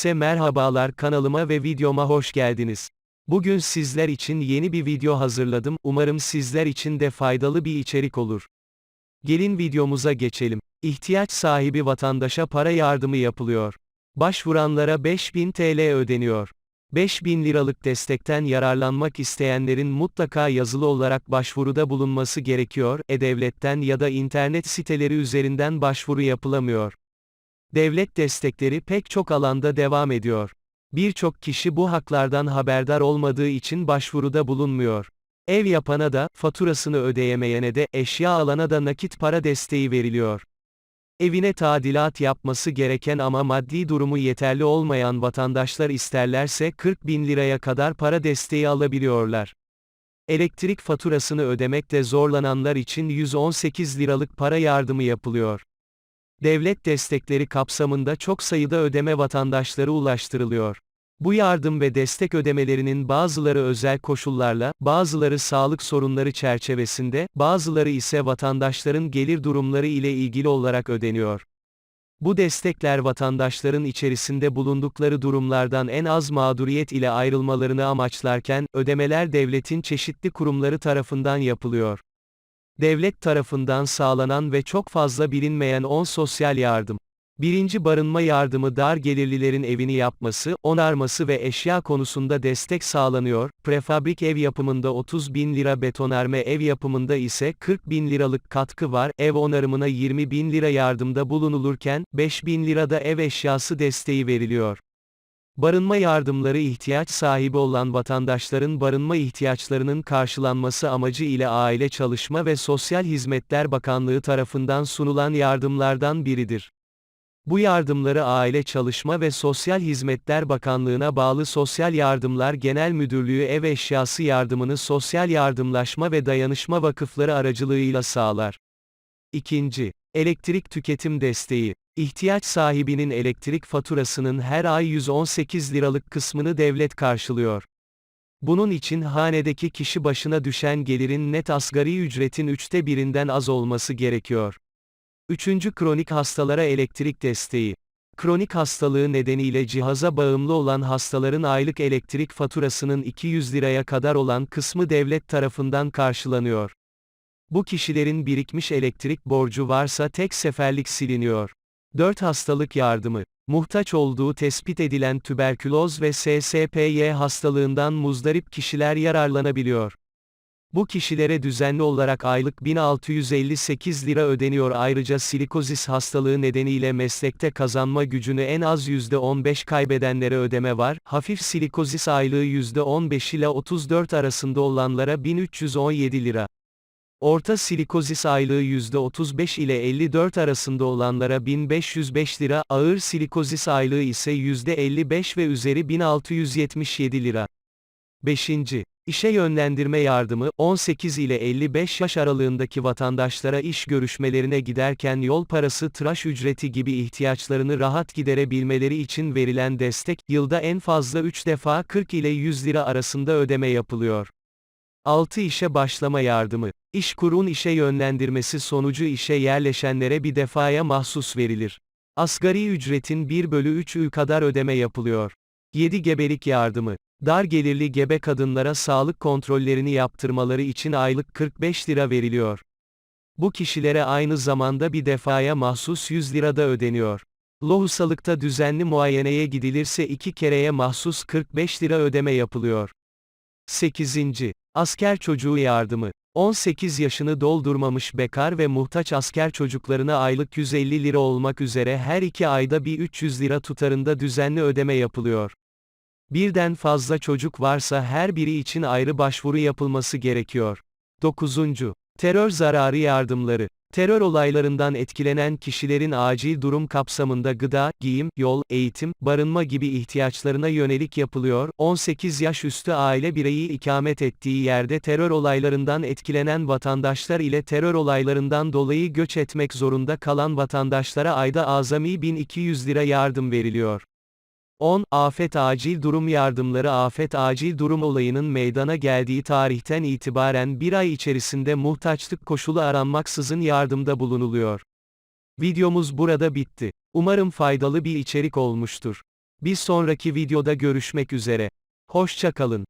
Herkese merhabalar kanalıma ve videoma hoş geldiniz. Bugün sizler için yeni bir video hazırladım, umarım sizler için de faydalı bir içerik olur. Gelin videomuza geçelim. İhtiyaç sahibi vatandaşa para yardımı yapılıyor. Başvuranlara 5000 TL ödeniyor. 5000 liralık destekten yararlanmak isteyenlerin mutlaka yazılı olarak başvuruda bulunması gerekiyor, e-devletten ya da internet siteleri üzerinden başvuru yapılamıyor. Devlet destekleri pek çok alanda devam ediyor. Birçok kişi bu haklardan haberdar olmadığı için başvuruda bulunmuyor. Ev yapana da, faturasını ödeyemeyene de, eşya alana da nakit para desteği veriliyor. Evine tadilat yapması gereken ama maddi durumu yeterli olmayan vatandaşlar isterlerse 40 bin liraya kadar para desteği alabiliyorlar. Elektrik faturasını ödemekte zorlananlar için 118 liralık para yardımı yapılıyor. Devlet destekleri kapsamında çok sayıda ödeme vatandaşlara ulaştırılıyor. Bu yardım ve destek ödemelerinin bazıları özel koşullarla, bazıları sağlık sorunları çerçevesinde, bazıları ise vatandaşların gelir durumları ile ilgili olarak ödeniyor. Bu destekler vatandaşların içerisinde bulundukları durumlardan en az mağduriyet ile ayrılmalarını amaçlarken, ödemeler devletin çeşitli kurumları tarafından yapılıyor. Devlet tarafından sağlanan ve çok fazla bilinmeyen 10 sosyal yardım. Birinci barınma yardımı dar gelirlilerin evini yapması, onarması ve eşya konusunda destek sağlanıyor, prefabrik ev yapımında 30 bin lira betonarme ev yapımında ise 40 bin liralık katkı var, ev onarımına 20 bin lira yardımda bulunulurken, 5 bin lirada ev eşyası desteği veriliyor. Barınma yardımları ihtiyaç sahibi olan vatandaşların barınma ihtiyaçlarının karşılanması amacı ile Aile Çalışma ve Sosyal Hizmetler Bakanlığı tarafından sunulan yardımlardan biridir. Bu yardımları Aile Çalışma ve Sosyal Hizmetler Bakanlığı'na bağlı Sosyal Yardımlar Genel Müdürlüğü ev eşyası yardımını Sosyal Yardımlaşma ve Dayanışma Vakıfları aracılığıyla sağlar. İkinci, elektrik tüketim desteği. İhtiyaç sahibinin elektrik faturasının her ay 118 liralık kısmını devlet karşılıyor. Bunun için hanedeki kişi başına düşen gelirin net asgari ücretin üçte birinden az olması gerekiyor. Üçüncü kronik hastalara elektrik desteği. Kronik hastalığı nedeniyle cihaza bağımlı olan hastaların aylık elektrik faturasının 200 liraya kadar olan kısmı devlet tarafından karşılanıyor. Bu kişilerin birikmiş elektrik borcu varsa tek seferlik siliniyor. 4 hastalık yardımı. Muhtaç olduğu tespit edilen tüberküloz ve SSPY hastalığından muzdarip kişiler yararlanabiliyor. Bu kişilere düzenli olarak aylık 1658 lira ödeniyor ayrıca silikozis hastalığı nedeniyle meslekte kazanma gücünü en az %15 kaybedenlere ödeme var, hafif silikozis aylığı %15 ile 34 arasında olanlara 1317 lira. Orta silikozis aylığı %35 ile 54 arasında olanlara 1505 lira, ağır silikozis aylığı ise %55 ve üzeri 1677 lira. 5. İşe yönlendirme yardımı, 18 ile 55 yaş aralığındaki vatandaşlara iş görüşmelerine giderken yol parası tıraş ücreti gibi ihtiyaçlarını rahat giderebilmeleri için verilen destek, yılda en fazla 3 defa 40 ile 100 lira arasında ödeme yapılıyor. 6 işe başlama yardımı. İş kurun işe yönlendirmesi sonucu işe yerleşenlere bir defaya mahsus verilir. Asgari ücretin 1 bölü 3'ü kadar ödeme yapılıyor. 7 gebelik yardımı. Dar gelirli gebe kadınlara sağlık kontrollerini yaptırmaları için aylık 45 lira veriliyor. Bu kişilere aynı zamanda bir defaya mahsus 100 lira da ödeniyor. Lohusalıkta düzenli muayeneye gidilirse iki kereye mahsus 45 lira ödeme yapılıyor. 8. Asker çocuğu yardımı. 18 yaşını doldurmamış bekar ve muhtaç asker çocuklarına aylık 150 lira olmak üzere her iki ayda bir 300 lira tutarında düzenli ödeme yapılıyor. Birden fazla çocuk varsa her biri için ayrı başvuru yapılması gerekiyor. 9. Terör zararı yardımları. Terör olaylarından etkilenen kişilerin acil durum kapsamında gıda, giyim, yol, eğitim, barınma gibi ihtiyaçlarına yönelik yapılıyor. 18 yaş üstü aile bireyi ikamet ettiği yerde terör olaylarından etkilenen vatandaşlar ile terör olaylarından dolayı göç etmek zorunda kalan vatandaşlara ayda azami 1200 lira yardım veriliyor. 10. Afet acil durum yardımları Afet acil durum olayının meydana geldiği tarihten itibaren bir ay içerisinde muhtaçlık koşulu aranmaksızın yardımda bulunuluyor. Videomuz burada bitti. Umarım faydalı bir içerik olmuştur. Bir sonraki videoda görüşmek üzere. Hoşça kalın.